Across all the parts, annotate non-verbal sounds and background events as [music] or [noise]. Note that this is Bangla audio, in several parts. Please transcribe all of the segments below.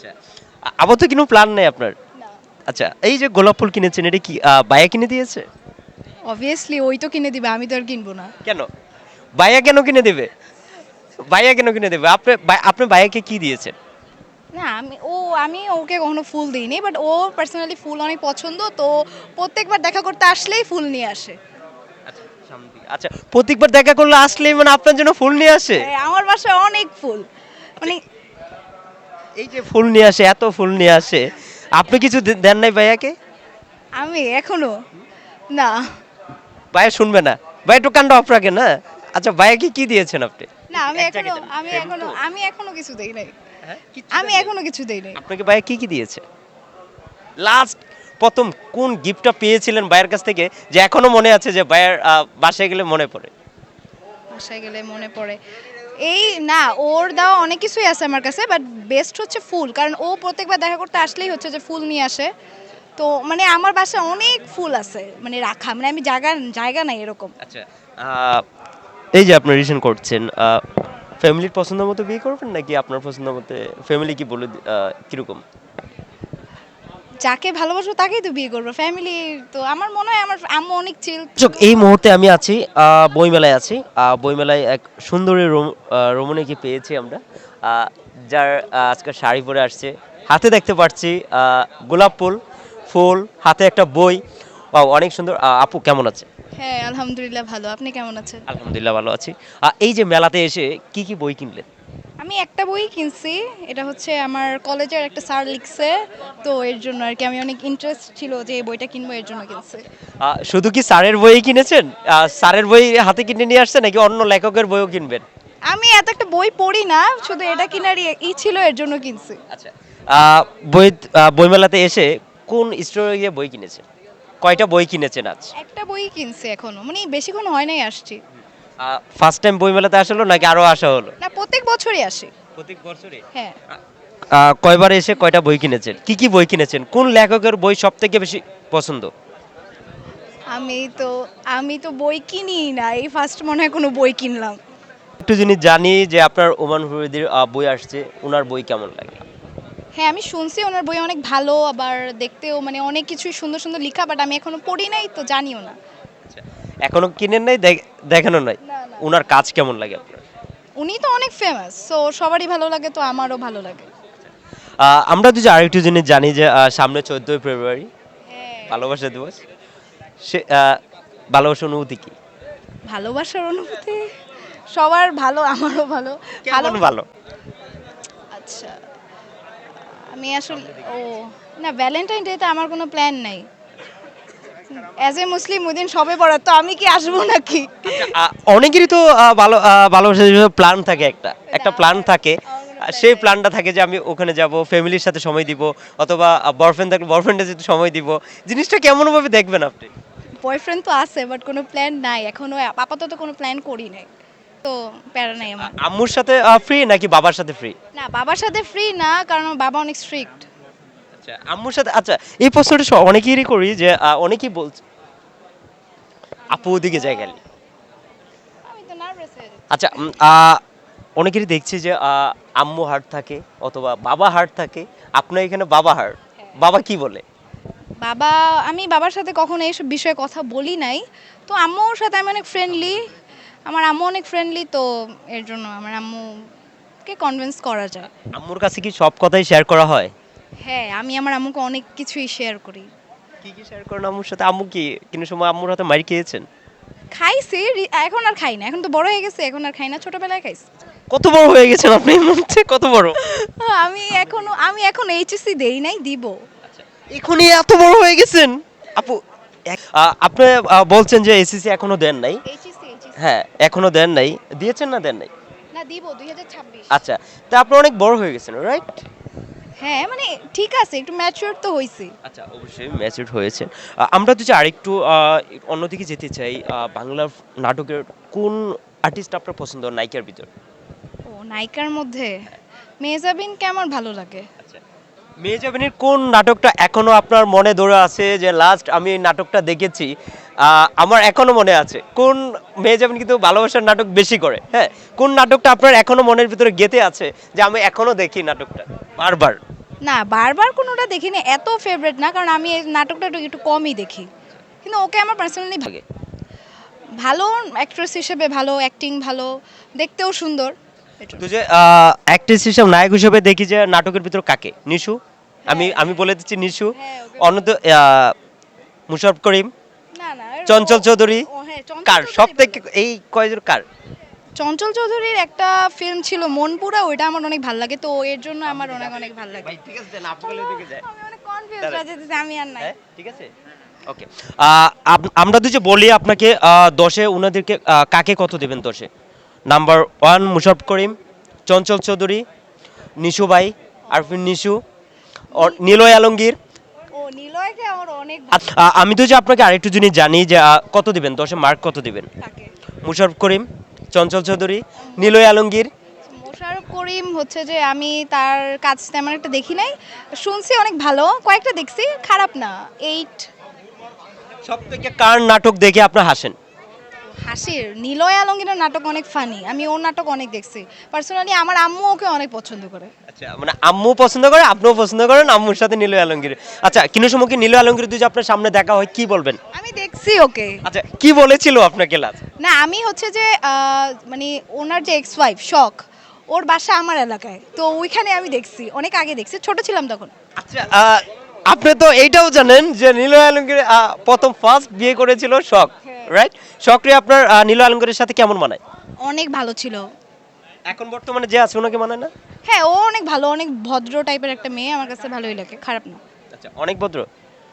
আচ্ছা। আপাতত কোনো প্ল্যান নেই আপনার? আচ্ছা এই যে গোলাপ ফুল কিনেছেন এটা কি বায়া কিনে দিয়েছে? অবভিয়াসলি ওই তো কিনে দিবে আমি তো আর কিনবো না। কেন? বায়া কেন কিনে দেবে? বায়া কেন কিনে দেবে? আপনি আপনি বায়াকে কি দিয়েছেন? না আমি ও আমি ওকে কখনো ফুল দিইনি বাট ও পার্সোনালি ফুল অনেক পছন্দ তো প্রত্যেকবার দেখা করতে আসলেই ফুল নিয়ে আসে। আচ্ছা। আচ্ছা প্রত্যেকবার দেখা করলে আসলেই মানে আপনার জন্য ফুল নিয়ে আসে? হ্যাঁ, আমার বাসায় অনেক ফুল। মানে এই যে ফুল নিয়ে আসে এত ফুল নিয়ে আসে আপনি কিছু দে- দেন নাই ভাইয়াকে? আমি এখনও? না। ভাইয়া শুনবে না। ভাই একটু কান্ড অফ রাখে না আচ্ছা ভাইয়াকে কি দিয়েছেন আপনি? না আমি এখনও আমি এখনও আমি এখনও কিছু দেই নাই। হ্যাঁ? আমি এখনও কিছু দেই নাই। আপনাকে ভাইয়া কি কি দিয়েছে? লাস্ট প্রথম কোন গিফটটা পেয়েছিলেন ভাইয়ের কাছ থেকে যে এখনও মনে আছে যে ভাইয়ের বাসায় গেলে মনে পড়ে? বাসায় গেলে মনে পড়ে। এই না, ওর দাও অনেক কিছুই আছে আমার কাছে বাট বেস্ট হচ্ছে ফুল। কারণ ও প্রত্যেকবার দেখা করতে আসলেই হচ্ছে যে ফুল নিয়ে আসে। তো মানে আমার বাসায় অনেক ফুল আছে মানে রাখা মানে আমি জায়গা জায়গা নাই এরকম। আচ্ছা এই যে আপনি রিসেন্ট করছেন ফ্যামিলির পছন্দ মতো বিয়ে করবেন নাকি আপনার পছন্দ মতো ফ্যামিলি কি বলে কীরকম? যাকে ভালোবাসবো তাকেই তো বিয়ে করব। ফ্যামিলি তো আমার মনে হয় আমার আম্মু অনেক চিল দর্শক, এই মুহূর্তে আমি আছি বইমেলায় আছি বইমেলায় এক সুন্দরী রমণীকে পেয়েছি আমরা যার আজকে শাড়ি পরে আসছে। হাতে দেখতে পাচ্ছি গোলাপ ফুল ফুল হাতে একটা বই। অনেক সুন্দর। আপু কেমন আছে? হ্যাঁ আলহামদুলিল্লাহ ভালো। আপনি কেমন আছেন? আলহামদুলিল্লাহ ভালো আছি। এই যে মেলাতে এসে কি কি বই কিনলেন? আমি একটা বই কিনছি এটা হচ্ছে আমার কলেজের একটা স্যার লিখছে তো এর জন্য আর কি আমি অনেক ইন্টারেস্ট ছিল যে এই বইটা কিনবো এর জন্য কিনছি। শুধু কি স্যারের বই কিনেছেন? স্যারের বই হাতে কিনে নিয়ে আসছেন নাকি অন্য লেখকের বইও কিনবেন? আমি এত একটা বই পড়ি না শুধু এটা কেনার ই ছিল এর জন্য কিনছি। আচ্ছা। বই বইমেলাতে এসে কোন স্টোরে গিয়ে বই কিনেছেন? কয়টা বই কিনেছেন আজ? একটা বই কিনছি এখনও মানে বেশিক্ষণ হয় নাই আসছি। ফার্স্ট টাইম বইমেলাতে আসলো নাকি আরও আসা হলো? না প্রত্যেক বছরই আসি। প্রত্যেক বছরে হ্যাঁ। কয়বার এসে কয়টা বই কিনেছেন? কি কি বই কিনেছেন? কোন লেখকের বই সব থেকে বেশি পছন্দ? আমি তো আমি তো বই কিনি না এই ফার্স্ট মনে হয় কোনো বই কিনলাম। একটু জিনিস জানি যে আপনার ওমান ফরিদির বই আসছে ওনার বই কেমন লাগে? হ্যাঁ আমি শুনছি ওনার বই অনেক ভালো আবার দেখতেও মানে অনেক কিছুই সুন্দর সুন্দর লেখা বাট আমি এখনও পড়ি নাই তো জানিও না। আচ্ছা এখনও কিনেন নাই দেখ- দেখানো নাই। ওনার কাজ কেমন লাগে আপনার? উনি তো অনেক ফেমাস সো সবারই ভালো লাগে তো আমারও ভালো লাগে। আমরা দুজন আরেকটু জিনিস জানি যে সামনে চোদ্দোই ফেব্রুয়ারি হ্যাঁ। ভালোবাসা দিবস। সে ভালোবাসার অনুভূতি কি? ভালোবাসার অনুভূতি? সবার ভালো আমারও ভালো। কেমন ভালো আচ্ছা আমি আসলে ও না ভ্যালেন্টাইন ডেতে আমার কোনো প্ল্যান নাই। অ্যাজ এ মুসলিম ওদিন সবে পড়ার তো আমি কি আসব নাকি? আহ, অনেকেরই তো ভালো আহ, ভালোবাসা প্ল্যান থাকে একটা। একটা প্ল্যান থাকে। সেই প্ল্যানটা থাকে যে আমি ওখানে যাব ফ্যামিলির সাথে সময় দিব অথবা বয়ফ্রেন্ড থাকলে বয়ফ্রেন্ডের সাথে সময় দিব। জিনিসটা কেমন ভাবে দেখবেন আপনি? বয়ফ্রেন্ড তো আছে বাট কোনো প্ল্যান নাই। এখনও আপাতত কোনো প্ল্যান করি নাই। তো প্যারা নাই আমার। আম্মুর সাথে ফ্রি নাকি বাবার সাথে ফ্রি না বাবার সাথে ফ্রি না কারণ বাবা অনেক স্ট্রিক্ট আচ্ছা আম্মুর সাথে আচ্ছা এই প্রশ্নটা অনেকেরই করি যে অনেকেই বলছে আপু ওদিকে যায় গেলে। হয়ে আচ্ছা অনেকেরই দেখছি যে আম্মু হার্ট থাকে অথবা বাবা হার্ট থাকে। আপনার এখানে বাবা হার্ট বাবা কি বলে? বাবা আমি বাবার সাথে কখনো এইসব বিষয়ে কথা বলি নাই। তো আম্মুর সাথে আমি অনেক ফ্রেন্ডলি আমার আম্মু অনেক ফ্রেন্ডলি তো এর জন্য আমার আম্মুকে কনভিন্স করা যায়। আম্মুর কাছে কি সব কথাই শেয়ার করা হয়? হ্যাঁ আমি আমার আম্মুকে অনেক কিছুই শেয়ার করি। কি কি শেয়ার করেন আম্মুর সাথে? আম্মু কি? কোনো সময় আম্মুর হাতে মারি খেয়েছেন? খাইছি এখন আর খাই না। এখন তো বড় হয়ে গেছে এখন আর খাই না ছোটবেলায় খাইছি। কত বড় হয়ে গেছেন আপনি মুহূর্তে? কত বড়? [laughs] আমি এখনও আমি এখন এইচএসসি দেই নাই দিব। এখনই এত বড় হয়ে গেছেন? আপু আপনি বলছেন যে এসএসসি এখনও দেন নাই। হ্যাঁ এখনও দেন নাই। দিয়েছেন না দেন নাই? না দিব দুই হাজার ছাব্বিশ। আচ্ছা তা আপনি অনেক বড় হয়ে গেছেন রাইট হ্যাঁ মানে ঠিক আছে একটু ম্যাচিওর তো হইছি। আচ্ছা অবশ্যই ম্যাচিউর হয়েছে আমরা তো যে আরেকটু অন্যদিকে যেতে চাই বাংলা নাটকের কোন আর্টিস্ট আপনার পছন্দ নায়িকার ভিতর? ও নায়িকার মধ্যে? মেজাবিনকে আমার ভালো লাগে। আচ্ছা মেজাবিনের কোন নাটকটা এখনও আপনার মনে ধরে আছে যে লাস্ট আমি এই নাটকটা দেখেছি আমার এখনও মনে আছে কোন মেজাবিন কিন্তু ভালোবাসার নাটক বেশি করে হ্যাঁ? কোন নাটকটা আপনার এখনও মনের ভিতরে গেতে আছে যে আমি এখনও দেখি নাটকটা বারবার। না বারবার কোনোটা দেখিনি এত ফেভারিট না কারণ আমি এই নাটকটা একটু একটু কমই দেখি। কিন্তু ওকে আমার পার্সোনালি আগে ভালো অ্যাক্ট্রেস হিসেবে ভালো অ্যাক্টিং ভালো দেখতেও সুন্দর। তো যে অ্যাক্ট্রেস হিসেবে নায়ক হিসেবে দেখি যে নাটকের ভিতর কাকে? নিশু? আমি আমি বলে দিচ্ছি নিশু। হ্যাঁ, ওকে- মুশারফ করিম। না না চঞ্চল চৌধুরী। হ্যাঁ, কার? সব থেকে এই কয়জন কার? চঞ্চল চৌধুরীর একটা ফিল্ম ছিল মনপুরা ওইটা আমার অনেক ভালো লাগে। তো এর জন্য আমার অনেক অনেক ভালো লাগে। ঠিক আছে আপনি যায়। আমি অনেক কনফিউজ। হয়ে আমি আর নাই। হ্যাঁ ঠিক আছে? ওকে আমরা তো যে বলি আপনাকে দশে ওনাদেরকে আহ, কাকে কত দেবেন দশে? নাম্বার ওয়ান মুশারফ করিম চঞ্চল চৌধুরী নিশু ভাই আরফিন নিশু ও- নিলয় আলমগীর। ও নিলয়কে আমার অনেক আ- আ- আমি তো যে আপনাকে আরেকটু জিনিস জানি যে কত দিবেন? দশে মার্ক কত দিবেন? মুশারফ করিম চঞ্চল চৌধুরী নিলয় আলমগীর। মোশাররফ করিম হচ্ছে যে আমি তার কাজ তেমন একটা দেখি নাই। শুনছি অনেক ভালো কয়েকটা দেখছি খারাপ না। এইট সব থেকে কার নাটক দেখে আপনার হাসেন? হাসির নিলয় আলমগীরের নাটক অনেক ফানি আমি ওর নাটক অনেক দেখছি। পার্সোনালি আমার আম্মু ওকে অনেক পছন্দ করে। আচ্ছা মানে আম্মু পছন্দ করে আপনিও পছন্দ করেন আম্মুর সাথে নিলয় আলমগীর। আচ্ছা কিনো সময় কি নিলয় আলমগীর যদি আপনার সামনে দেখা হয় কি বলবেন? আমি দেখছি ওকে। আচ্ছা কি বলেছিল আপনাকে লাস্ট না আমি হচ্ছে যে মানে ওনার যে এক্স ওয়াইফ শখ ওর বাসা আমার এলাকায়। তো ওইখানে আমি দেখছি অনেক আগে দেখছি ছোট ছিলাম তখন। আচ্ছা আপনি তো এইটাও জানেন যে নিলয় আলমগীর প্রথম ফার্স্ট বিয়ে করেছিল শখ হ্যাঁ। রাইট শখরে আপনার নিলয় আলমগীরের সাথে কেমন মানায়? অনেক ভালো ছিল। এখন বর্তমানে যে আছে ওনাকে মানায় না? হ্যাঁ ও অনেক ভালো অনেক ভদ্র টাইপের একটা মেয়ে আমার কাছে ভালোই লাগে খারাপ না। আচ্ছা অনেক ভদ্র।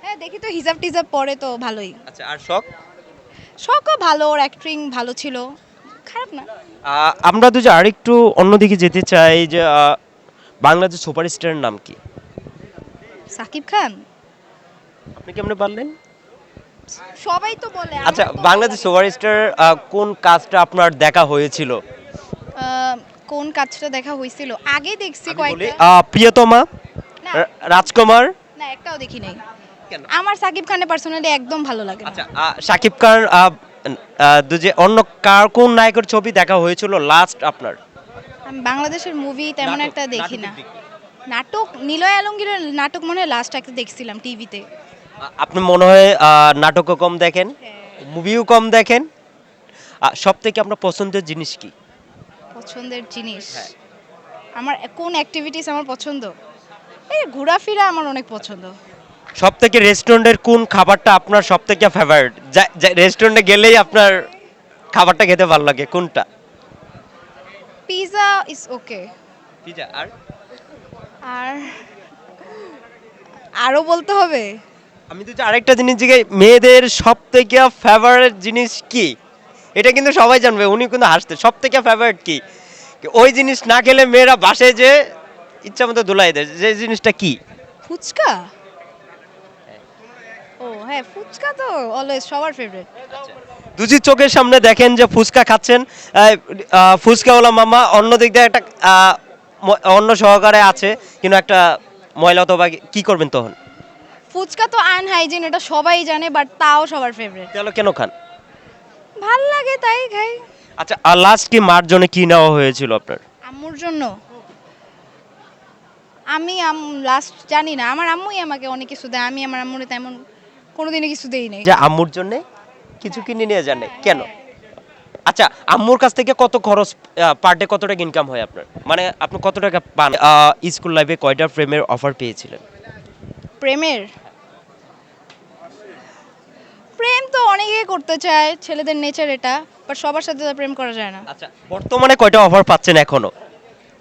হ্যাঁ দেখি তো হিজাব টিজাব পরে তো ভালোই। আচ্ছা আর শখ? শখও ভালো ওর অ্যাক্টিং ভালো ছিল। খারাপ না। আমরা যে আরেকটু অন্যদিকে যেতে চাই যে বাংলাদেশ সুপারস্টারের নাম কি? সাকিব খান? আপনি কেমনে পারলেন? সবাই তো বলে আচ্ছা বাংলাদেশ। সুপারস্টার কোন কাজটা আপনার দেখা হয়েছিল? কোন কাজটা দেখা হয়েছিল? আগে দেখছি কয়েকটা। প্রিয়তমা রাজকুমার? না একটাও দেখি নাই। কেন? আমার সাকিব খানের পার্সোনালি একদম ভালো লাগে আচ্ছা শাকিব খান আহ, অন্য কার কোন নায়কের ছবি দেখা হয়েছিল লাস্ট আপনার? আমি বাংলাদেশের মুভি তেমন একটা দেখি না। নাটক নিলয় আলমগীরের নাটক মনে হয় লাস্ট একটা দেখছিলাম টিভিতে আপনি মনে হয় নাটকও কম দেখেন হ্যাঁ। মুভিও কম দেখেন। সব থেকে আপনার পছন্দের জিনিস কি? পছন্দের জিনিস? হ্যাঁ। আমার কোন অ্যাক্টিভিটিস আমার পছন্দ? এই ঘোরাফেরা আমার অনেক পছন্দ। সব থেকে রেস্টুরেন্টের কোন খাবারটা আপনার সব থেকে ফেভারিট রেস্টুরেন্টে গেলেই আপনার খাবারটা খেতে ভালো লাগে কোনটা? পিৎজা ইজ ওকে পিজা আর? আর আরও বলতে হবে? আমি তো আরেকটা জিনিস জিজ্ঞাসা মেয়েদের সব থেকে ফেভারিট জিনিস কি? এটা কিন্তু সবাই জানবে উনি কিন্তু হাসতে। সব থেকে ফেভারিট কি? ওই জিনিস না খেলে মেয়েরা বাসে যে ইচ্ছা মতো দোলাই দেয়। যে জিনিসটা কি? ফুচকা? ও হ্যাঁ ফুচকা তো অলওয়েজ সবার ফেভারিট দুজি চোখের সামনে দেখেন যে ফুচকা খাচ্ছেন। ফুচকাওয়ালা মামা অন্য দিক দিয়ে একটা অন্য সহকারে আছে কিন্তু একটা ময়লা অথবা কি করবেন তখন? ফুচকা তো আনহাইজিন এটা সবাই জানে বাট তাও সবার ফেভারিট তাহলে কেন খান? ভালো লাগে তাই খাই। আচ্ছা আর লাস্ট কি মার জন্য কি নেওয়া হয়েছিল আপনার? আম্মুর জন্য? আমি আম লাস্ট জানি না আমার আম্মুই আমাকে অনেক কিছু দেয় আমি আমার আম্মুরে তেমন কোনোদিনও কিছু দেই নাই। যে আম্মুর জন্য কিছু কিনে নিয়ে যান নাই। কেন? আচ্ছা আম্মুর কাছ থেকে কত খরচ পার ডে কত টাকা ইনকাম হয় আপনার? মানে আপনি কত টাকা পান? স্কুল লাইফে কয়টা ফ্রেমের অফার পেয়েছিলেন? প্রেমের? প্রেম তো অনেকেই করতে চায় ছেলেদের নেচার এটা বাট সবার সাথে তো প্রেম করা যায় না। আচ্ছা বর্তমানে কয়টা অফার পাচ্ছেন এখনও?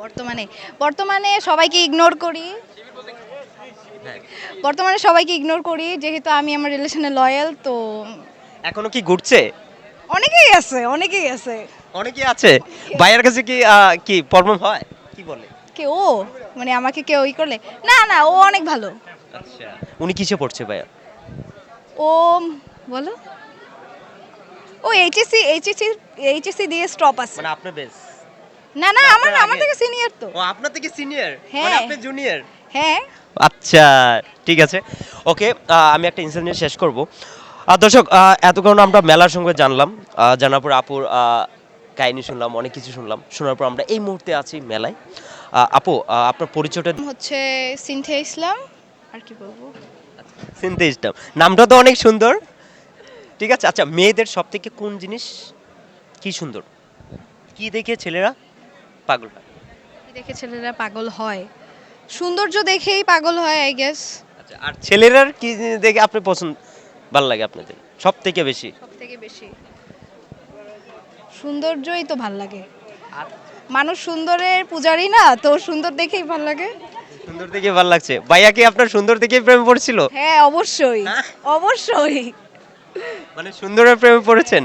বর্তমানে? বর্তমানে সবাইকে ইগনোর করি। বর্তমানে সবাইকে ইগনোর করি যেহেতু আমি আমার রিলেশনে লয়াল তো এখনও কি ঘুরছে? অনেকেই আছে অনেকেই আছে। অনেকে আছে। ভাইয়ের কাছে কি আহ, কি প্রবলেম হয়? কি বলে? কে ও? মানে আমাকে কেউ ই করলে? না না ও অনেক ভালো। আচ্ছা। উনি কিসে পড়ছে ভাইয়া? ও বলো। ও এইচএসসি এইচএসসি এইচএসসি দিয়ে স্টপ আছে। মানে আপনি বেশ না না আমার আপনার আমার থেকে সিনিয়র তো। ও আপনার থেকে সিনিয়র হ্যাঁ। মানে আপনি জুনিয়র হ্যাঁ। আচ্ছা ঠিক আছে। ওকে আমি একটা ইনসিডেন্ট শেষ করব। আর দর্শক এতক্ষণ আমরা মেলার সঙ্গে জানলাম। জানার পর আপুর কাহিনী শুনলাম অনেক কিছু শুনলাম। শোনার পর আমরা এই মুহূর্তে আছি মেলায়। আপু আপনার পরিচয়টা হচ্ছে সিনথিয়া ইসলাম আর কি বলব? চিনতে ইসলাম। নামটা তো অনেক সুন্দর। ঠিক আছে আচ্ছা মেয়েদের সব থেকে কোন জিনিস কি সুন্দর? কি দেখে ছেলেরা পাগল হয়? কি দেখে ছেলেরা পাগল হয়? সৌন্দর্য দেখেই পাগল হয় আই গেস আচ্ছা আর ছেলেরার কি দেখে আপনি পছন্দ ভালো লাগে আপনাদের? সব থেকে বেশি? সব থেকে বেশি। সৌন্দর্যই তো ভালো লাগে। মানুষ সুন্দরের পূজারি না তো সুন্দর দেখেই ভালো লাগে। সুন্দর দেখে ভালো লাগছে। ভাইয়া কি আপনার সুন্দর দেখে প্রেমে পড়ছিল? হ্যাঁ অবশ্যই। অবশ্যই। মানে সুন্দরের প্রেমে পড়েছেন?